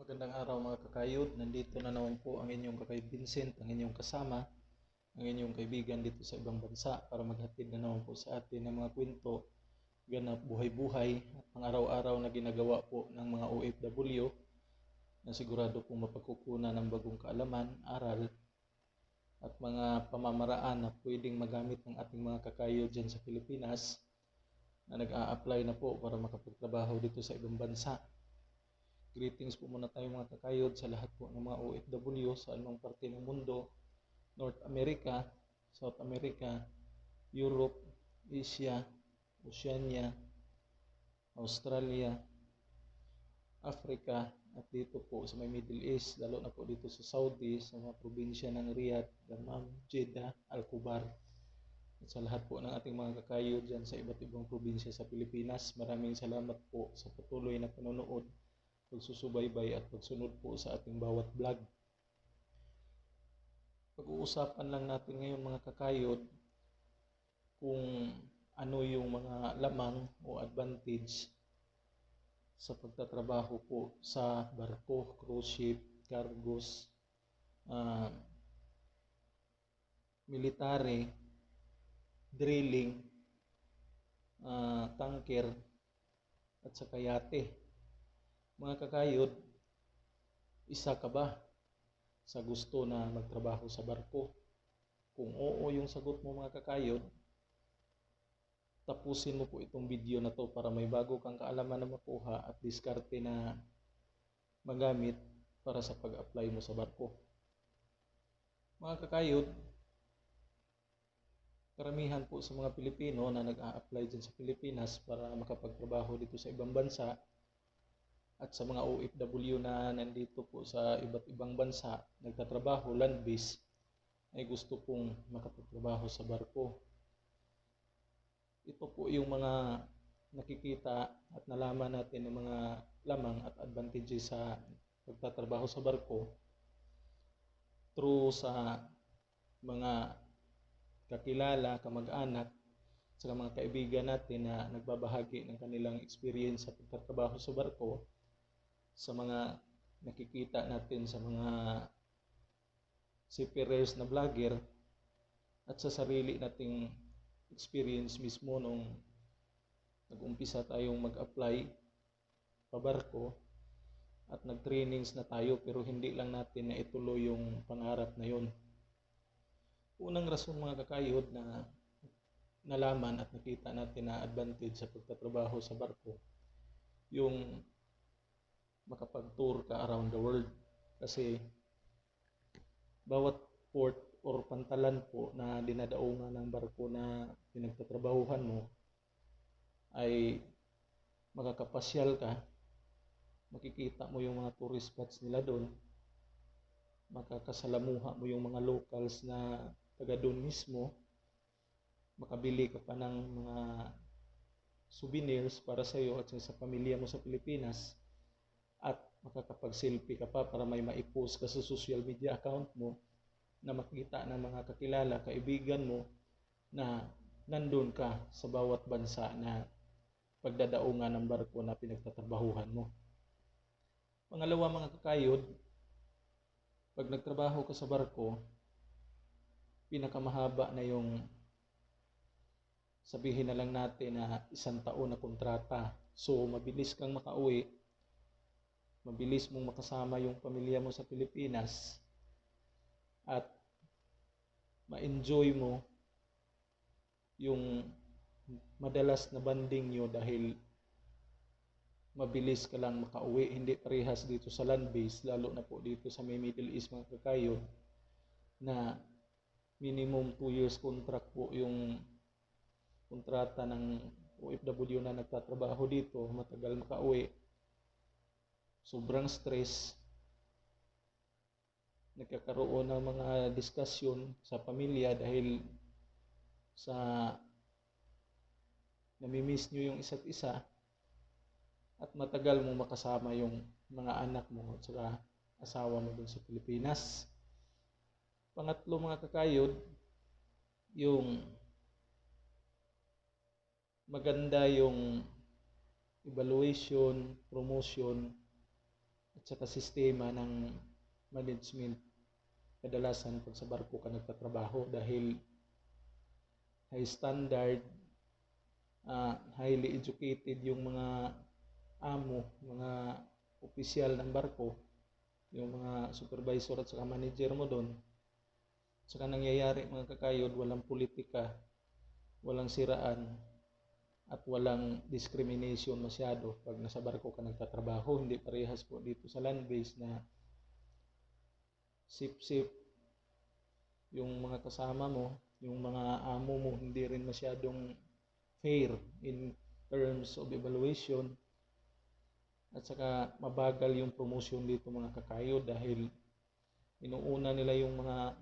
Magandang araw mga kakayod. Nandito na naman po ang inyong kakay Vincent, ang inyong kasama, ang inyong kaibigan dito sa ibang bansa para maghatid na naman po sa atin ng mga kwento, ganap buhay-buhay at pang araw-araw na ginagawa po ng mga OFW na sigurado pong mapagkukunan ng bagong kaalaman, aral at mga pamamaraan na pwedeng magamit ng ating mga kakayod dyan sa Pilipinas na nag-a-apply na po para makapagtrabaho dito sa ibang bansa. Greetings po muna tayo mga kakayod sa lahat po ng mga OFW sa anumang parte ng mundo, North America, South America, Europe, Asia, Oceania, Australia, Africa, at dito po sa may Middle East, lalo na po dito sa Saudi, sa mga probinsya ng Riyadh, Dammam, Jeddah, Al-Kubar. At sa lahat po ng ating mga kakayod dyan sa iba't ibang probinsya sa Pilipinas, maraming salamat po sa patuloy na panonood pagsusubaybay at pagsunod po sa ating bawat vlog. Pag-uusapan lang natin ngayon mga kakayod kung ano yung mga lamang o advantage sa pagtatrabaho po sa barko, cruise ship, cargos, uh, military, drilling, uh, tanker, at sa kayate. Mga kakayod, isa ka ba sa gusto na magtrabaho sa barko? Kung oo yung sagot mo mga kakayod, tapusin mo po itong video na to para may bago kang kaalaman na makuha at diskarte na magamit para sa pag-apply mo sa barko. Mga kakayod, karamihan po sa mga Pilipino na nag-a-apply dyan sa Pilipinas para makapagtrabaho dito sa ibang bansa at sa mga OFW na nandito po sa iba't ibang bansa, nagtatrabaho land-based, ay gusto pong makapagtrabaho sa barko. Ito po yung mga nakikita at nalaman natin ng mga lamang at advantages sa pagtatrabaho sa barko through sa mga kakilala, kamag-anak, sa mga kaibigan natin na nagbabahagi ng kanilang experience sa pagtatrabaho sa barko sa mga nakikita natin sa mga seafarers na vlogger at sa sarili nating experience mismo nung nag-umpisa tayong mag-apply pabarko at nag-trainings na tayo pero hindi lang natin na ituloy yung pangarap na yon. Unang rason mga kakayod na nalaman at nakita natin na advantage sa pagtatrabaho sa barko yung makapag-tour ka around the world. Kasi bawat port or pantalan po na dinadaungan ng barko na pinagtatrabahuhan mo ay makakapasyal ka makikita mo yung mga tourist spots nila doon makakasalamuha mo yung mga locals na taga doon mismo makabili ka pa ng mga souvenirs para sa iyo at sa pamilya mo sa Pilipinas makakapag-selfie ka pa para may maipost ka sa social media account mo na makita ng mga kakilala, kaibigan mo na nandun ka sa bawat bansa na pagdadaungan ng barko na pinagtatrabahuhan mo. Pangalawa mga kakayod, pag nagtrabaho ka sa barko, pinakamahaba na yung sabihin na lang natin na isang taon na kontrata. So, mabilis kang makauwi mabilis mong makasama yung pamilya mo sa Pilipinas at ma-enjoy mo yung madalas na banding nyo dahil mabilis ka lang makauwi, hindi parehas dito sa land base, lalo na po dito sa may Middle East mga kakayod, na minimum 2 years contract po yung kontrata ng OFW na nagtatrabaho dito, matagal makauwi sobrang stress, nagkakaroon ng mga diskusyon sa pamilya dahil sa namimiss nyo yung isa't isa at matagal mo makasama yung mga anak mo at saka asawa mo dun sa Pilipinas. Pangatlo mga kakayod, yung maganda yung evaluation, promotion, saka sistema ng management kadalasan pag sa barko ka nagtatrabaho dahil high standard, uh, highly educated yung mga amo, mga opisyal ng barko, yung mga supervisor at saka manager mo doon. Saka nangyayari mga kakayod, walang politika, walang siraan, at walang discrimination masyado pag nasa barko ka nagtatrabaho. Hindi parehas po dito sa land base na sip-sip yung mga kasama mo, yung mga amo mo, hindi rin masyadong fair in terms of evaluation. At saka mabagal yung promotion dito mga kakayo dahil inuuna nila yung mga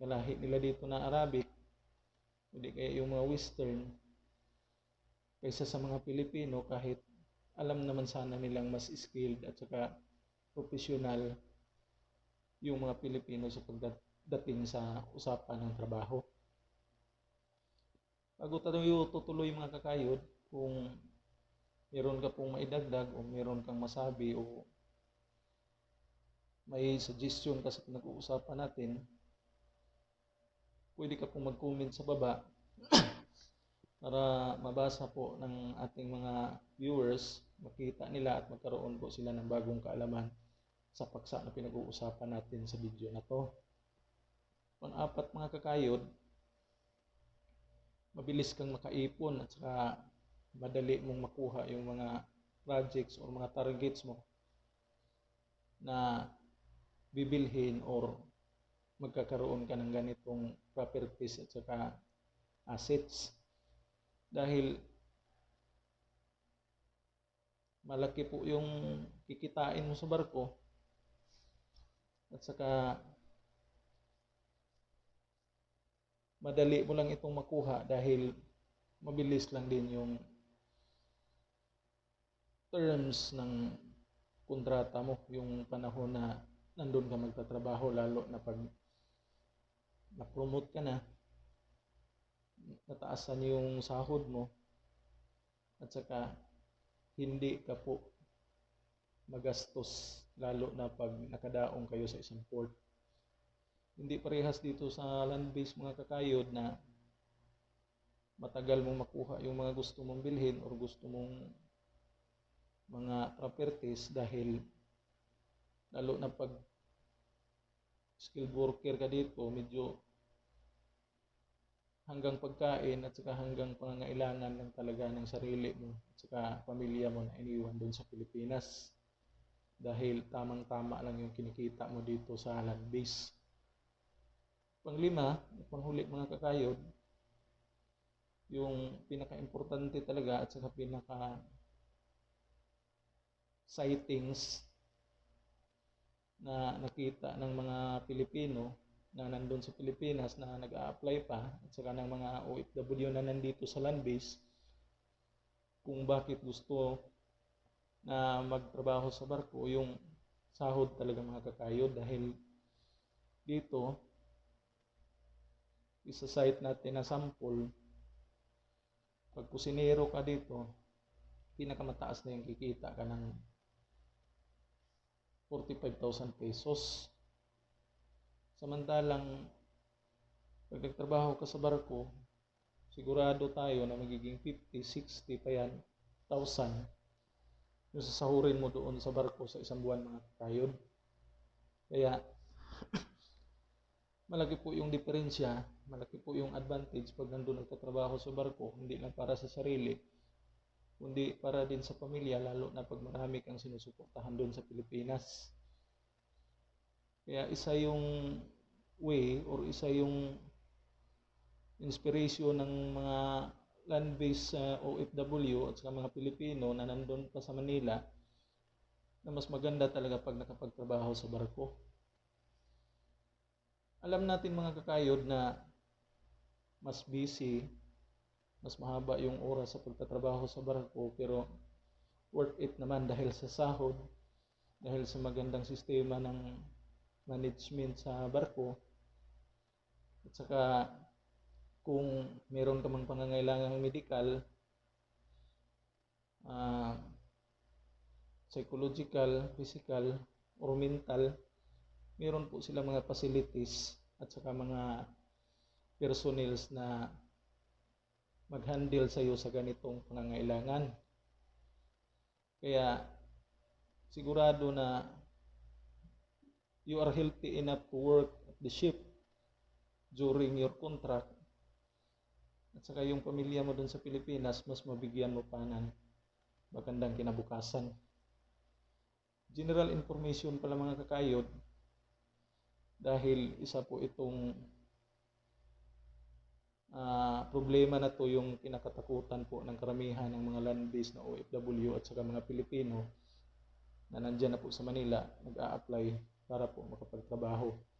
kalahi nila dito na Arabic, hindi kaya yung mga Western, kaysa sa mga Pilipino kahit alam naman sana nilang mas skilled at saka professional yung mga Pilipino sa pagdating sa usapan ng trabaho. Bago tayo tutuloy mga kakayod, kung meron ka pong maidagdag o meron kang masabi o may suggestion ka sa pinag-uusapan natin, pwede ka pong mag-comment sa baba para mabasa po ng ating mga viewers, makita nila at magkaroon po sila ng bagong kaalaman sa paksa na pinag-uusapan natin sa video na to. Pang-apat mga kakayod, mabilis kang makaipon at saka madali mong makuha yung mga projects or mga targets mo na bibilhin or magkakaroon ka ng ganitong properties at saka assets dahil malaki po yung kikitain mo sa barko. At saka madali mo lang itong makuha dahil mabilis lang din yung terms ng kontrata mo yung panahon na nandun ka magtatrabaho lalo na pag na-promote ka na nataasan yung sahod mo at saka hindi ka po magastos lalo na pag nakadaong kayo sa isang port. Hindi parehas dito sa land-based mga kakayod na matagal mong makuha yung mga gusto mong bilhin or gusto mong mga properties dahil lalo na pag skilled worker ka dito, medyo hanggang pagkain at saka hanggang pangangailangan lang talaga ng sarili mo at saka pamilya mo na iniwan doon sa Pilipinas dahil tamang-tama lang yung kinikita mo dito sa land base. Panglima, panghuli mga kakayod, yung pinaka-importante talaga at saka pinaka sightings na nakita ng mga Pilipino na nandun sa Pilipinas na nag-a-apply pa at saka ng mga OFW na nandito sa land base kung bakit gusto na magtrabaho sa barko yung sahod talaga mga kakayod dahil dito isa site natin na sample pag kusinero ka dito pinakamataas na yung kikita ka ng 45,000 pesos Samantalang, pag nagtrabaho ka sa barko, sigurado tayo na magiging 50, 60 pa yan, 1,000 yung sasahurin mo doon sa barko sa isang buwan mga kayod. Kaya, malaki po yung diferensya, malaki po yung advantage pag nandun nagtatrabaho sa barko, hindi lang para sa sarili, kundi para din sa pamilya, lalo na pag marami kang sinusuportahan doon sa Pilipinas. Kaya isa yung way or isa yung inspiration ng mga land-based uh, OFW at saka mga Pilipino na nandun pa sa Manila na mas maganda talaga pag nakapagtrabaho sa barko. Alam natin mga kakayod na mas busy, mas mahaba yung oras sa pagtatrabaho sa barko pero worth it naman dahil sa sahod, dahil sa magandang sistema ng management sa barko. At saka kung meron ka mang pangangailangang medical, uh, psychological, physical, or mental, meron po sila mga facilities at saka mga personnels na mag-handle sa iyo sa ganitong pangangailangan. Kaya sigurado na you are healthy enough to work at the ship during your contract at saka yung pamilya mo dun sa Pilipinas, mas mabigyan mo pa ng magandang kinabukasan. General information pala mga kakayod, dahil isa po itong uh, problema na to yung kinakatakutan po ng karamihan ng mga land-based na OFW at saka mga Pilipino na nandyan na po sa Manila, nag-a-apply para po makapagtrabaho.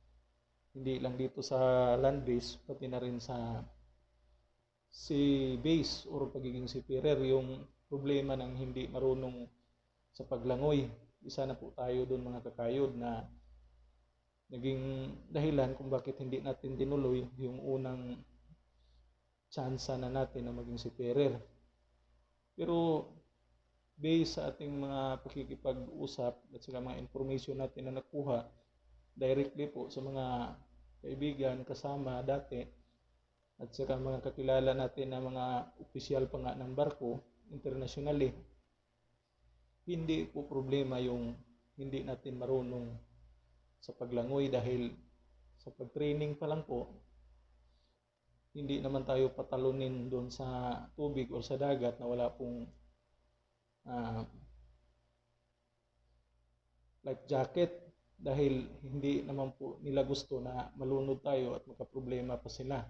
Hindi lang dito sa land-based, pati na rin sa si base or pagiging superior yung problema ng hindi marunong sa paglangoy. Isa na po tayo doon mga kakayod na naging dahilan kung bakit hindi natin tinuloy yung unang tsansa na natin na maging superior. Pero based sa ating mga pakikipag-usap at sa mga information natin na nakuha directly po sa mga kaibigan, kasama dati, at saka mga kakilala natin na mga opisyal pa nga ng barko internationally, hindi po problema yung hindi natin marunong sa paglangoy dahil sa pag-training pa lang po, hindi naman tayo patalunin doon sa tubig o sa dagat na wala pong uh, life jacket dahil hindi naman po nila gusto na malunod tayo at magka-problema pa sila.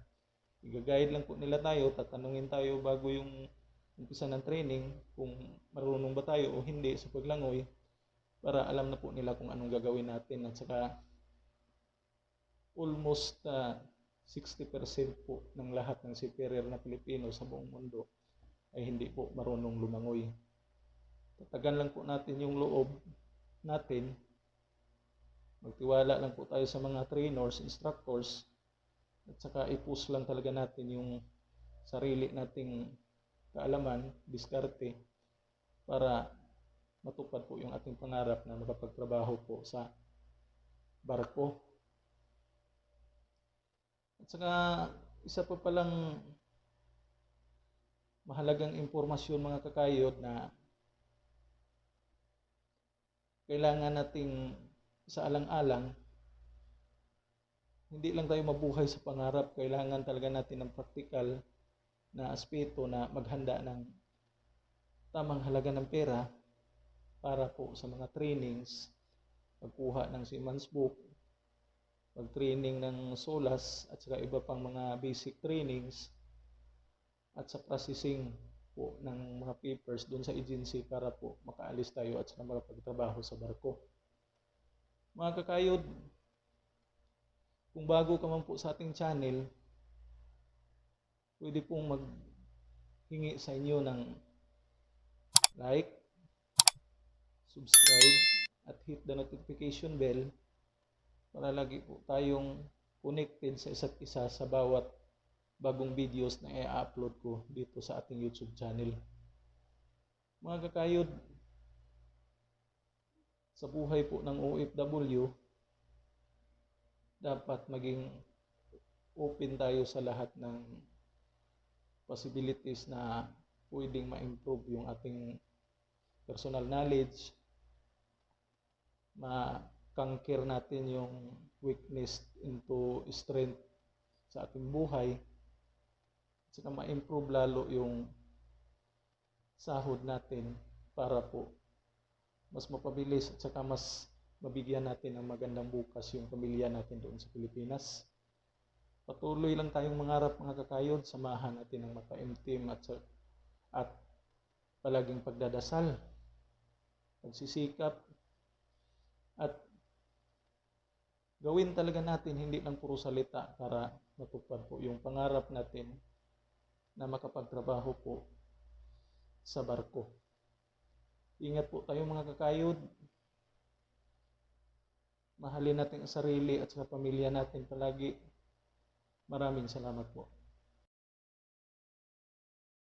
I-guide lang po nila tayo, tatanungin tayo bago yung umpisa ng training kung marunong ba tayo o hindi sa paglangoy para alam na po nila kung anong gagawin natin at saka almost uh, ah, 60% po ng lahat ng superior na Pilipino sa buong mundo ay hindi po marunong lumangoy. Tatagan lang po natin yung loob natin. Magtiwala lang po tayo sa mga trainers, instructors at saka i-push lang talaga natin yung sarili nating kaalaman, diskarte, para matupad po yung ating pangarap na makapagtrabaho po sa barko. At saka isa pa palang mahalagang impormasyon mga kakayod na kailangan nating sa alang-alang hindi lang tayo mabuhay sa pangarap, kailangan talaga natin ng praktikal na aspeto na maghanda ng tamang halaga ng pera para po sa mga trainings, pagkuha ng seaman's book, pag-training ng SOLAS at saka iba pang mga basic trainings at sa processing po ng mga papers doon sa agency para po makaalis tayo at saka makapagtrabaho sa barko. Mga kakayod, kung bago ka man po sa ating channel, pwede pong maghingi sa inyo ng like, subscribe, at hit the notification bell para lagi po tayong connected sa isa't isa sa bawat bagong videos na i-upload ko dito sa ating YouTube channel. Mga kakayod, sa buhay po ng OFW, dapat maging open tayo sa lahat ng possibilities na pwedeng ma-improve yung ating personal knowledge, ma-conquer natin yung weakness into strength sa ating buhay, at saka ma-improve lalo yung sahod natin para po mas mapabilis at saka mas mabigyan natin ng magandang bukas yung pamilya natin doon sa Pilipinas. Patuloy lang tayong mangarap mga kakayod, samahan natin ng mataimtim at, at palaging pagdadasal, pagsisikap, at gawin talaga natin hindi lang puro salita para matupad po yung pangarap natin na makapagtrabaho po sa barko. Ingat po tayong mga kakayod, Mahalin natin ang sarili at sa pamilya natin palagi. Maraming salamat po.